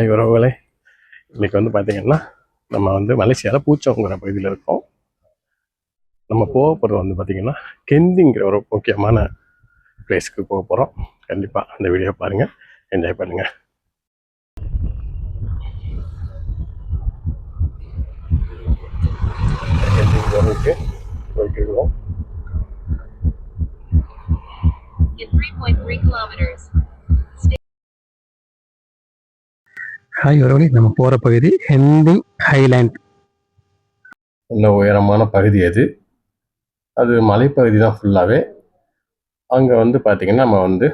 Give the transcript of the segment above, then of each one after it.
Hi உறவுகளே இன்னைக்கு வந்து பார்த்தீங்கன்னா நம்ம வந்து மலேசியாவில் பூச்சோங்கிற பகுதியில் இருக்கோம். நம்ம போக போகிறது வந்து பார்த்தீங்கன்னா கெந்திங்கிற ஒரு முக்கியமான பிளேஸ்க்கு போக போகிறோம் கண்டிப்பாக அந்த வீடியோ பாருங்கள் என்ஜாய் பண்ணுங்கள் கெந்திங்கிறதுக்கு போயிட்டு In 3.3 kilometers, ஹாய் உறவுகளே நம்ம போகிற பகுதி ஹெண்டிங் ஹைலேண்ட் நல்ல உயரமான பகுதி அது. அது மலைப்பகுதி தான் ஃபுல்லாகவே அங்கே வந்து பார்த்திங்கன்னா நம்ம வந்து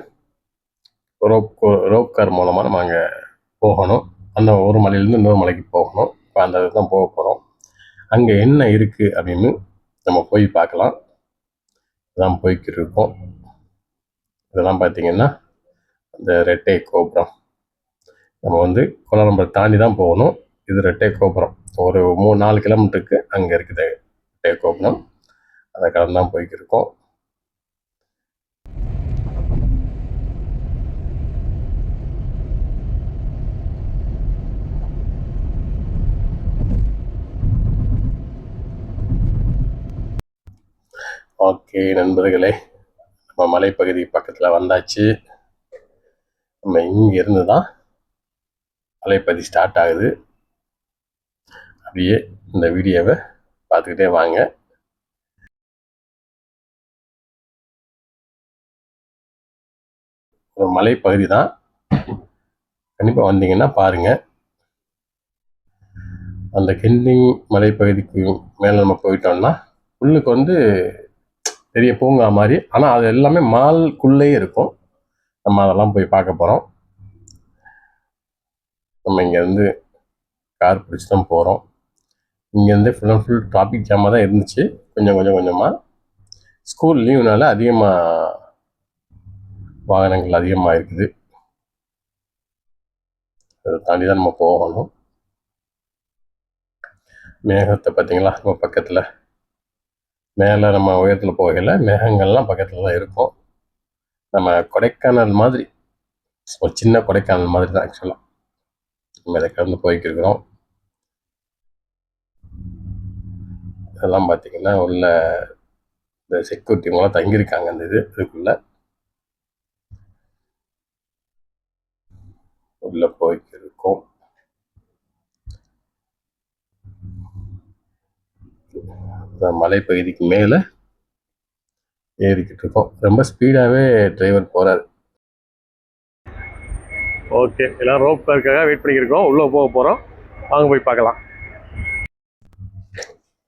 ரோப் ரோப் கார் மூலமாக நம்ம அங்கே போகணும். அந்த ஒரு மலையிலேருந்து இன்னொரு மலைக்கு போகணும். இப்போ அந்த இடத்துல தான் போக போகிறோம் அங்கே என்ன இருக்குது அப்படின்னு நம்ம போய் பார்க்கலாம். இதெல்லாம் போய்கிட்டு இருக்கோம். இதெல்லாம் பார்த்திங்கன்னா இந்த ரெட்டை கோபுரம். நம்ம வந்து கோலாலம்பரை தாண்டி தான் போகணும். இது ரெட்டை கோபுரம். ஒரு மூணு நாலு கிலோமீட்டருக்கு அங்கே இருக்குது ரெட்டை கோபுரம். அதை கடந்து தான் போய்க்கு இருக்கோம். ஓகே நண்பர்களே. நம்ம மலைப்பகுதி பக்கத்தில் வந்தாச்சு. நம்ம இங்கே இருந்து தான் மலைப்பகுதி ஸ்டார்ட் ஆகுது. அப்படியே இந்த வீடியோவை பார்த்துக்கிட்டே வாங்க. ஒரு மலைப்பகுதி தான். கண்டிப்பாக வந்தீங்கன்னா பாருங்க. அந்த கெண்டிங் மலைப்பகுதிக்கு மேலே நம்ம போயிட்டோம்னா உள்ளுக்கு வந்து பெரிய பூங்கா மாதிரி. ஆனால் அது எல்லாமே மால்குள்ளேயே இருக்கும். நம்ம அதெல்லாம் போய் பார்க்க போகிறோம் நம்ம இங்கேருந்து கார் பிடிச்சி தான் போகிறோம் இங்கேருந்து ஃபுல் அண்ட் ஃபுல் டிராஃபிக் ஜாமாக தான் இருந்துச்சு. கொஞ்சம் கொஞ்சம் கொஞ்சமாக ஸ்கூல் லீவுனால அதிகமாக வாகனங்கள் அதிகமாக இருக்குது. அதை தாண்டி தான் நம்ம போகணும். மேகத்தை பார்த்தீங்களா நம்ம பக்கத்தில். மேலே நம்ம உயரத்தில் போகல மேகங்கள்லாம் பக்கத்தில் தான் இருக்கும். நம்ம கொடைக்கானல் மாதிரி ஒரு சின்ன கொடைக்கானல் மாதிரி தான் ஆக்சுவலாக நம்ம இதை கடந்து போய்க்கிருக்கிறோம். இதெல்லாம் பார்த்தீங்கன்னா உள்ள இந்த செக்யூரிட்டி மூலம் தங்கியிருக்காங்க அந்த இது இதுக்குள்ள. உள்ள போய்க்கிருக்கோம். மலைப்பகுதிக்கு மேலே ஏறிக்கிட்டு இருக்கோம். ரொம்ப ஸ்பீடாகவே டிரைவர் போகிறாரு ஓகே. எல்லாம் ரோப் கார்க்காக வெயிட் பண்ணிக்கிருக்கோம். உள்ளே போக போகிறோம் வாங்க போய் பார்க்கலாம்.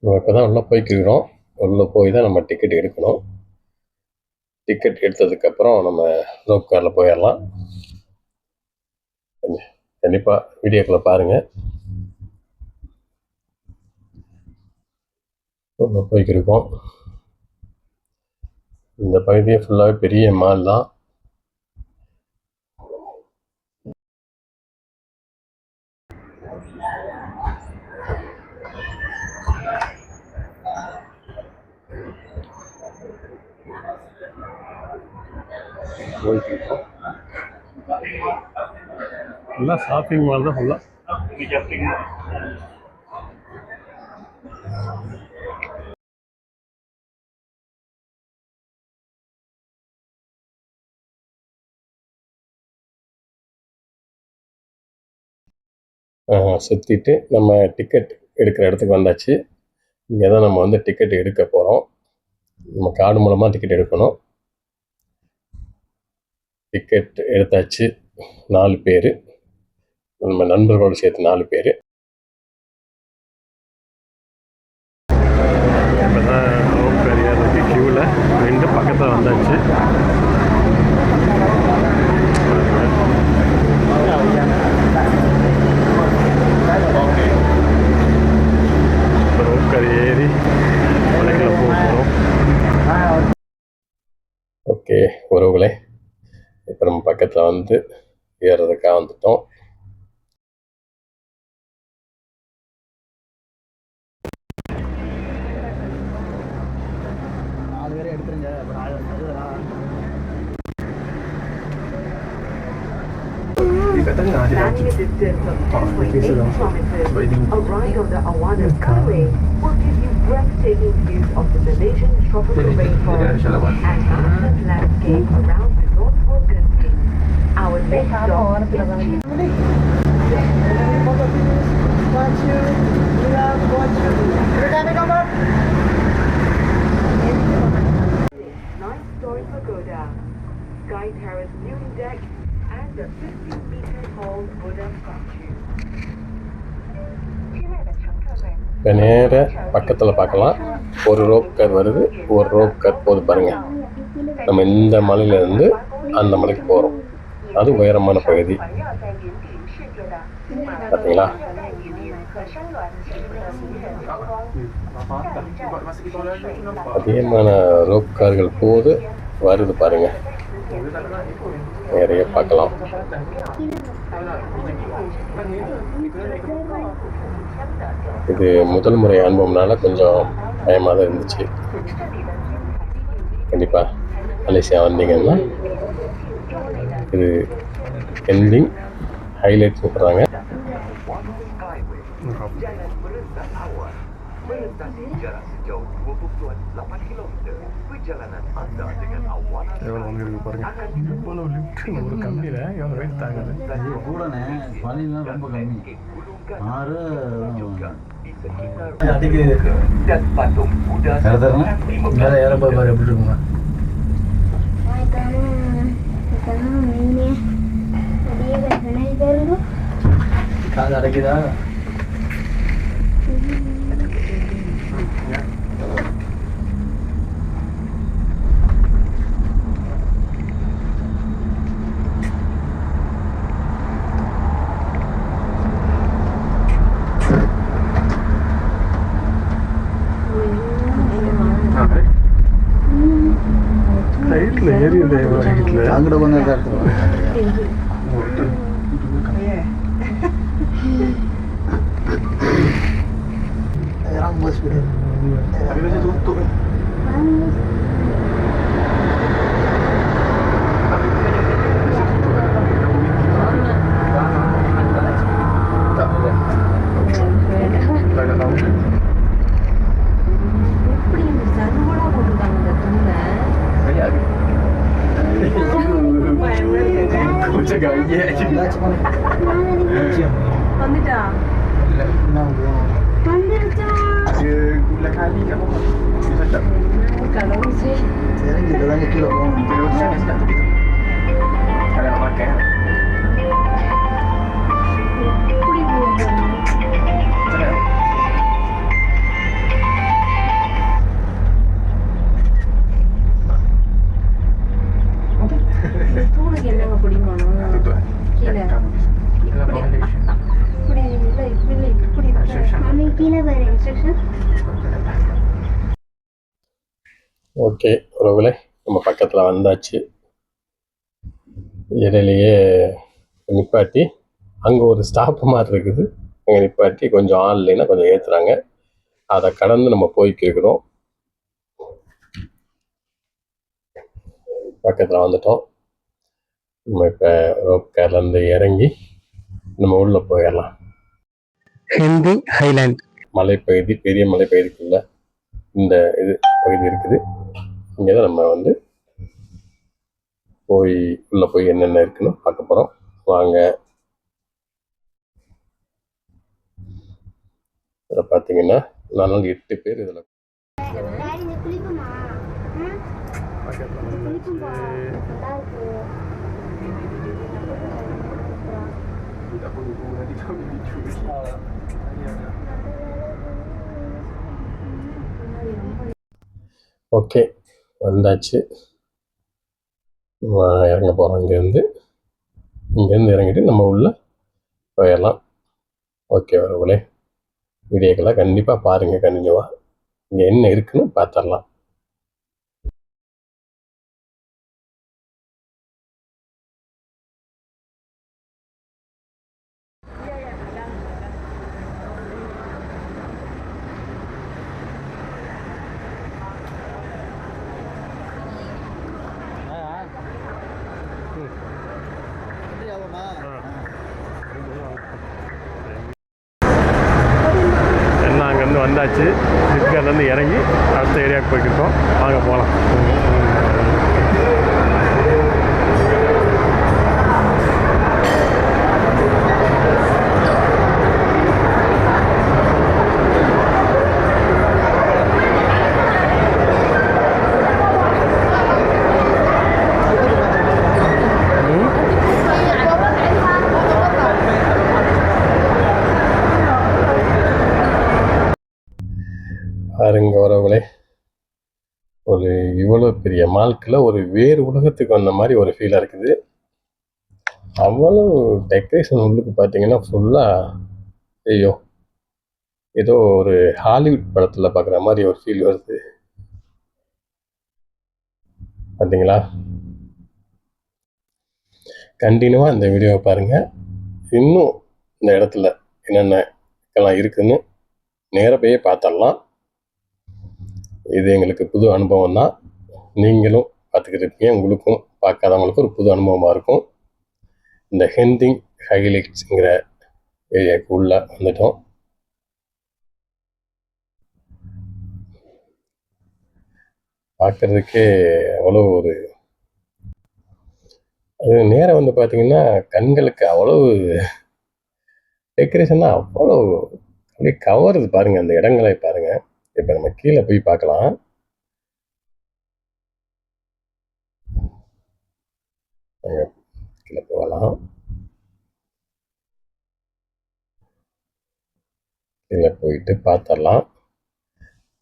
நம்ம இப்போ தான் உள்ளே போய்க்கிருக்கிறோம். உள்ளே போய் தான் நம்ம டிக்கெட் எடுக்கணும். டிக்கெட் எடுத்ததுக்கப்புறம் நம்ம ரோப் காரில் போயிடலாம். கண்டிப்பாக வீடியோக்களை பாருங்கள் உள்ளே போய்க்கிருக்கோம். இந்த பகுதியே ஃபுல்லாகவே பெரிய மால் தான். போய்க்கிருக்கோம் ஃபுல்லாக ஷாப்பிங் மால் தான் ஃபுல்லாக சுற்றிட்டு நம்ம டிக்கெட் எடுக்கிற இடத்துக்கு வந்தாச்சு. இங்கே தான் நம்ம வந்து டிக்கெட் எடுக்க போகிறோம் நம்ம கார்டு மூலமாக டிக்கெட் எடுக்கணும். டிக்கெட் எடுத்தாச்சு நாலு பேர். நம்ம நண்பர்களோடு சேர்த்து நாலு பேர். இப்போ தான் கரியாருக்கு க்யூவில் நின்று பக்கத்தில் வந்தாச்சு. ஓகே உறவுகளே. இப்போ நம்ம பக்கத்தில் வந்து ஏறுறதுக்காக வந்துட்டோம் நாலு பேரை எடுத்துருங்க அப்புறம் ஆயிரம் Spanning a distance of 10.8 kilometers, a ride on the Awana Skyway will give you breathtaking views of the Malaysian tropical rainforest and mountainous landscape around Our next stop is Chiang nine-story pagoda, Sky Terrace viewing deck, and the 15-meter tall Buddha statue. இப்போ நேர பக்கத்தில் பார்க்கலாம் ஒரு rope car வருது ஒரு rope car போகுது பாருங்க நம்ம இந்த மலையிலேருந்து அந்த மலைக்கு போகிறோம் அது உயரமான பகுதி. பார்த்தீங்களா அதிகமான ரோப் கார்கள் போது வருது பாருங்க. நிறைய பார்க்கலாம். இது முதல் முறை அனுபவம்னால கொஞ்சம் பயமாக தான் இருந்துச்சு. கண்டிப்பாக மலேசியா வந்தீங்கன்னா இது எண்டிங் ஹைலைட் சொல்கிறாங்க எவ்வளோ வந்து இருக்கு பாருங்க இவ்வளோ ஒரு கம்பியில் எவ்வளோ வெயிட் தாங்குது? இது கூடனே பனிலாம் ரொம்ப கம்மி. ஆறு மேலே ஏறப்போ பாரு எப்படி కాదు అడిగిదా ஹைட்டில் ஏறி இந்த வந்தாச்சு. இடையிலேயே நிப்பாட்டி அங்கே ஒரு ஸ்டாப் மாதிரி இருக்குது. அங்கே நிப்பாட்டி கொஞ்சம் இல்லைன்னா கொஞ்சம் ஏற்றுறாங்க அதை கடந்து நம்ம போய்க்கிருக்கிறோம் பக்கத்தில் வந்துட்டோம். நம்ம இப்போ ரோப் கார்லேருந்து இறங்கி நம்ம உள்ளே போயிடலாம். Henry Highland. மலைப்பகுதி பெரிய மலைப்பகுதிக்குள்ள இந்த இது பகுதி இருக்குது. இங்கே தான் நம்ம வந்து போய் உள்ளே போய் என்னென்ன இருக்குன்னு பார்க்க போகிறோம் வாங்க. இதில் பார்த்தீங்கன்னா நாலு எட்டு பேர் இதில் ஓகே வந்தாச்சு. நம்ம இறங்க போகிறோம் இங்கேருந்து இங்கேருந்து இறங்கிட்டு நம்ம உள்ள போயிடலாம். ஓகே வரவுகளே வீடியோக்கெல்லாம் கண்டிப்பாக பாருங்கள் கண்டிப்பாக இங்கே என்ன இருக்குன்னு பார்த்துடலாம். வந்தாச்சு. ஃப்ளிப்கார்ட்லேருந்து இறங்கி அடுத்த ஏரியாவுக்கு போய்ட்டு இருக்கோம் வாங்க போகலாம். இவ்வளோ பெரிய மால்க்கில் ஒரு வேறு உலகத்துக்கு வந்த மாதிரி ஒரு ஃபீலாக இருக்குது. அவ்வளோ டெக்கரேஷன் உள்ளுக்கு பார்த்தீங்கன்னா ஃபுல்லாக ஐயோ ஏதோ ஒரு ஹாலிவுட் படத்தில் பார்க்குற மாதிரி ஒரு ஃபீல் வருது. பார்த்தீங்களா கண்டினியூவாக இந்த வீடியோவை பாருங்கள் இன்னும் இந்த இடத்துல என்னென்னலாம் இருக்குதுன்னு நேராக போய் இது எங்களுக்கு புது அனுபவம் தான். நீங்களும் பார்த்துக்கிட்டு உங்களுக்கும் பார்க்காதவங்களுக்கும் ஒரு புது அனுபவமாக இருக்கும். இந்த ஹெந்திங் ஹைலைட்ஸுங்கிற ஏரியாவுக்கு உள்ளே வந்துட்டோம். பார்க்குறதுக்கே அவ்வளோ ஒரு அது நேரம் வந்து பார்த்தீங்கன்னா கண்களுக்கு அவ்வளோ டெக்கரேஷன்னா அவ்வளோ அப்படியே கவருது பாருங்கள் அந்த இடங்களை பாருங்கள் இப்போ நம்ம கீழே போய் பார்க்கலாம். கீழே போகலாம். கீழே போயிட்டு பார்த்துடலாம்.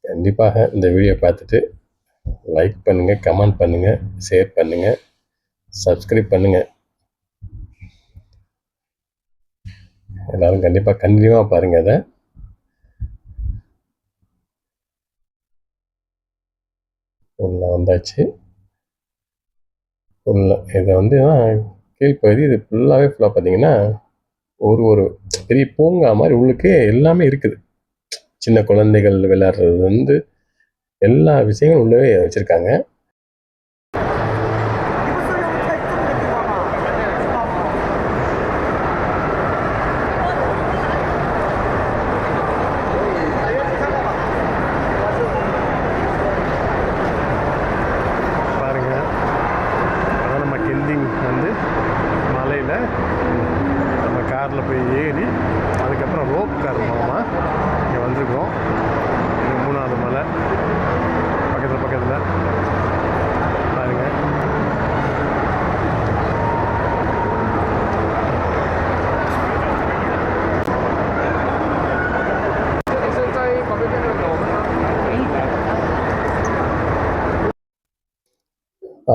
கண்டிப்பாக இந்த வீடியோ பார்த்துட்டு லைக் பண்ணுங்கள் கமெண்ட் பண்ணுங்கள் ஷேர் பண்ணுங்கள் சப்ஸ்கிரைப் பண்ணுங்கள் எல்லோரும் கண்டிப்பாக கண்டினியூவாக பாருங்கள் அதை. உள்ள வந்தாச்சு. உள்ள இதை வந்து கீழ்ப்பகுதி இது ஃபுல்லாகவே ஃபுல்லாக பார்த்தீங்கன்னா ஒரு ஒரு பெரிய பூங்கா மாதிரி உள்ளுக்கே எல்லாமே இருக்குது. சின்ன குழந்தைகள் விளையாடுறது வந்து எல்லா விஷயங்களும் உள்ளவே வச்சுருக்காங்க பாருங்க அதான் நம்ம கெந்திங் வந்து மலையில் நம்ம காரில் போய் ஏறி அதுக்கப்புறம் ரோப் கார் மூலமாக இங்கே வந்திருக்கோம் இது மூணாவது மலை பக்கத்தில் பக்கத்தில் பாருங்க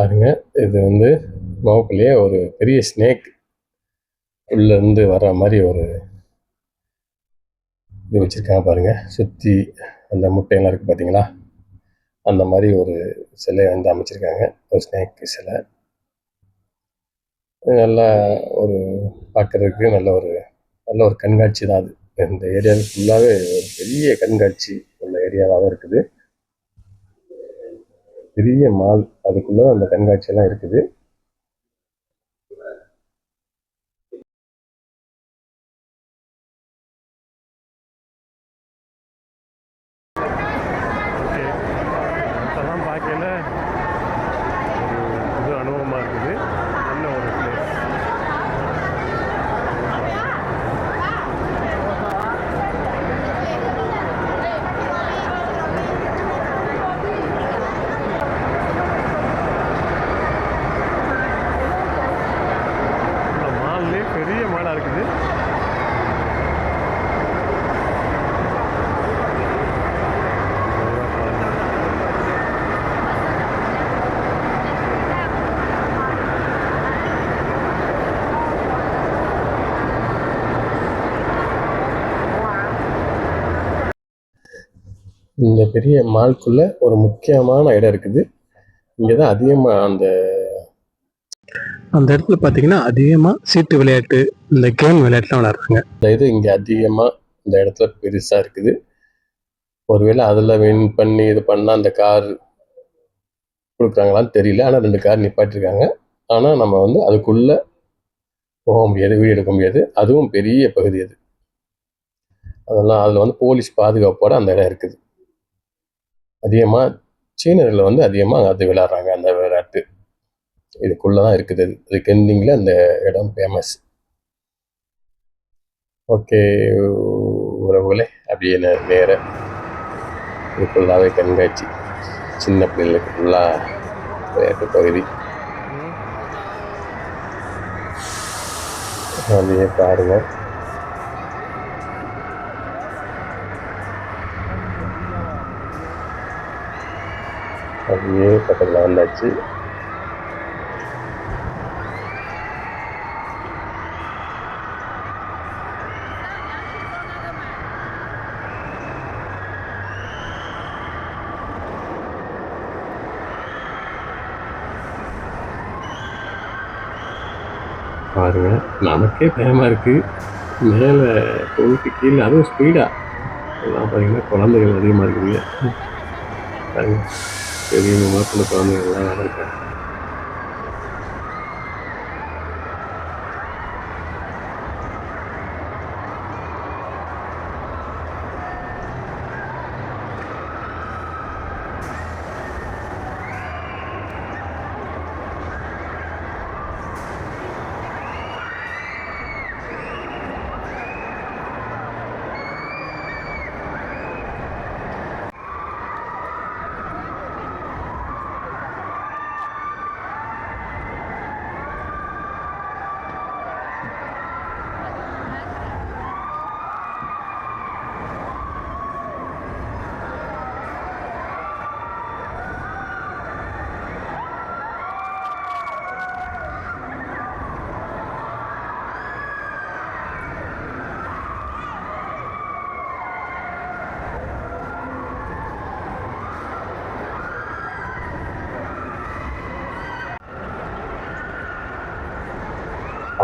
பாருங்க. இது வந்து மவுக்குள்ளேயே ஒரு பெரிய ஸ்னேக் உள்ளேருந்து வர்ற மாதிரி ஒரு இது வச்சுருக்காங்க பாருங்க. சுற்றி அந்த முட்டையெல்லாம் இருக்குது பார்த்தீங்களா அந்த மாதிரி ஒரு சிலையை வந்து அமைச்சிருக்காங்க. ஒரு ஸ்னேக் சிலை. நல்லா ஒரு பார்க்குறதுக்கு நல்ல ஒரு நல்ல ஒரு கண்காட்சி தான் அது. இந்த ஏரியாவில் ஃபுல்லாகவே ஒரு பெரிய கண்காட்சி உள்ள ஏரியாவாக இருக்குது. பெரிய மால் அதுக்குள்ள அந்த கண்காட்சியெல்லாம் இருக்குது ஓகே அதெல்லாம் பார்க்கல ஒரு புது அனுபவமாக இருக்குது நல்ல ஒரு பிளேஸ் இந்த மால்லே பெரிய மாலாக இருக்குது இந்த பெரிய மால்குள்ள ஒரு முக்கியமான இடம் இருக்குது. இங்கே தான் அதிகமாக அந்த அந்த இடத்துல பார்த்தீங்கன்னா அதிகமாக சீட்டு விளையாட்டு இந்த கேம் விளையாட்டுலாம் விளையாடுறாங்க. இந்த இது இங்கே அதிகமாக இந்த இடத்துல பெருசாக இருக்குது. ஒருவேளை அதில் வின் பண்ணி இது பண்ணால் அந்த கார் கொடுக்குறாங்களான்னு தெரியல. ஆனால் ரெண்டு கார் நிப்பாட்டிருக்காங்க. ஆனால் நம்ம வந்து அதுக்குள்ளே போக முடியாது வீடியோ எடுக்க முடியாது. அதுவும் பெரிய பகுதி அது. அதெல்லாம் அதில் வந்து போலீஸ் பாதுகாப்போட அந்த இடம் இருக்குது. அதிகமாக சீனர்கள் வந்து அதிகமாக அது விளையாடுறாங்க அந்த விளையாட்டு. இதுக்குள்ளே தான் இருக்குது. அது இது அந்த இடம் ஃபேமஸ் ஓகே உறவுகளே அப்படியே நே- நேர இது ஃபுல்லாகவே கண்காட்சி. சின்ன பிள்ளைகளுக்கு ஃபுல்லாக விளையாட்டு பகுதி. அப்படியே பாருங்கள் அப்படியே பக்கத்தில் வந்தாச்சு. பாருங்க நமக்கே பயமாக இருக்குது மேலே போயிட்டு கீழே அதுவும் ஸ்பீடாக எல்லாம் பார்த்தீங்கன்னா குழந்தைகள் அதிகமாக இருக்குதுங்க பாருங்க. பெரிய மாப்பிள்ளை குழந்தைங்கள்லாம் வேறு இருக்காங்க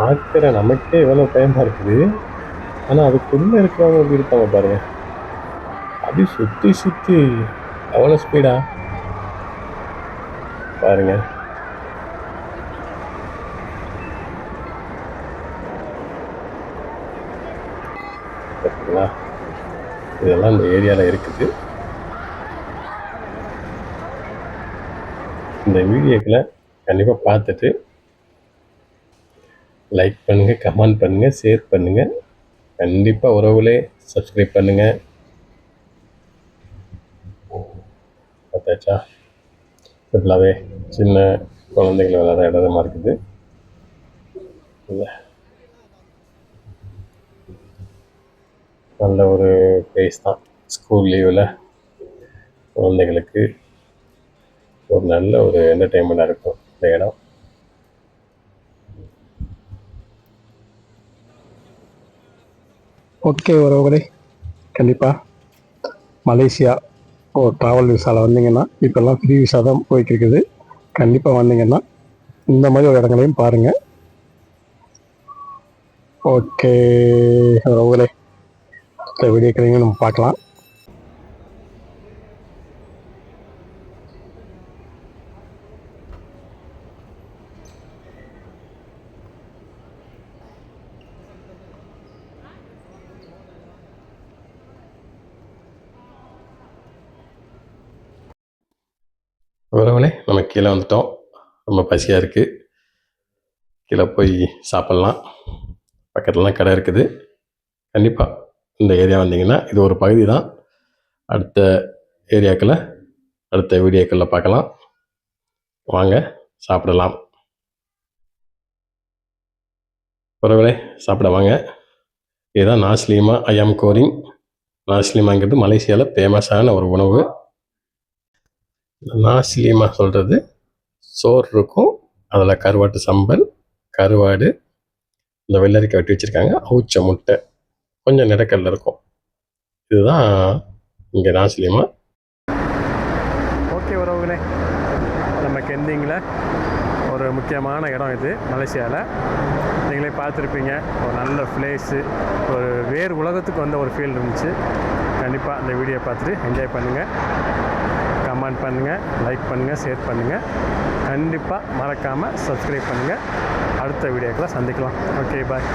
பார்க்குற நமக்கே எவ்வளோ பயமாக இருக்குது. ஆனால் அதுக்குள்ளே இருக்கிறவங்க எப்படி இருப்பாங்க பாருங்க. அப்படி சுற்றி சுற்றி எவ்வளோ ஸ்பீடா பாருங்க. பார்த்தீங்களா இதெல்லாம் இந்த ஏரியாவில் இருக்குது. இந்த வீடியோக்களை கண்டிப்பாக பார்த்துட்டு லைக் பண்ணுங்கள் கமெண்ட் பண்ணுங்கள் ஷேர் பண்ணுங்கள் கண்டிப்பாக உறவுகளே சப்ஸ்கிரைப் பண்ணுங்கள் பார்த்தாச்சா? ஃபுல்லாகவே சின்ன குழந்தைகள் விளையாட இடமா இருக்குது. இல்லை. நல்ல ஒரு பிளேஸ் தான். ஸ்கூல் லீவில் குழந்தைகளுக்கு ஒரு நல்ல ஒரு என்டர்டெயின்மெண்ட்டாக இருக்கும் இந்த இடம். ஓகே உறவுகளே. கண்டிப்பாக மலேசியா ஒரு ட்ராவல் விசாவில் வந்தீங்கன்னா இப்போல்லாம் ஃப்ரீ விசா தான் போயிட்டு இருக்குது கண்டிப்பாக வந்தீங்கன்னா இந்த மாதிரி ஒரு இடங்களையும் பாருங்கள் ஓகே உறவுகளே. இந்த வீடியோக்களையும் நம்ம பார்க்கலாம். உறவுகளே நம்ம கீழே வந்துட்டோம். ரொம்ப பசியாக இருக்குது கீழே போய் சாப்பிட்லாம். பக்கத்துலலாம் கடை இருக்குது. கண்டிப்பாக இந்த ஏரியா வந்தீங்கன்னா இது ஒரு பகுதி தான் அடுத்த ஏரியாக்களை அடுத்த வீடியோக்களில் பார்க்கலாம். வாங்க சாப்பிடலாம். உறவுகளே சாப்பிட வாங்க. இதுதான் நாஸ்லீமா ஐஎம் கோரிங். நாஸ்லீமாங்கிறது மலேசியாவில் ஃபேமஸான ஒரு உணவு. நாசிலியமாக சொல்கிறது சோறு இருக்கும். அதில் கருவாட்டு சம்பல் கருவாடு இந்த வெள்ளரிக்காய் வெட்டி வச்சுருக்காங்க. அவுச்ச முட்டை. கொஞ்சம் நிறக்கல்ல இருக்கும். இதுதான் இங்கே நாசிலியமா ஓகே உறவுகளே நம்ம கெந்திங்கில் ஒரு முக்கியமான இடம் இது மலேசியாவில். நீங்களே பார்த்துருப்பீங்க ஒரு நல்ல பிளேஸு ஒரு வேறு உலகத்துக்கு வந்த ஒரு ஃபீல் இருந்துச்சு. கண்டிப்பாக அந்த வீடியோ பார்த்துட்டு என்ஜாய் பண்ணுங்கள் கமெண்ட் பண்ணுங்கள் லைக் பண்ணுங்கள் ஷேர் பண்ணுங்கள் கண்டிப்பாக மறக்காமல் சப்ஸ்கிரைப் பண்ணுங்கள் அடுத்த வீடியோக்கெலாம் சந்திக்கலாம். Okay bye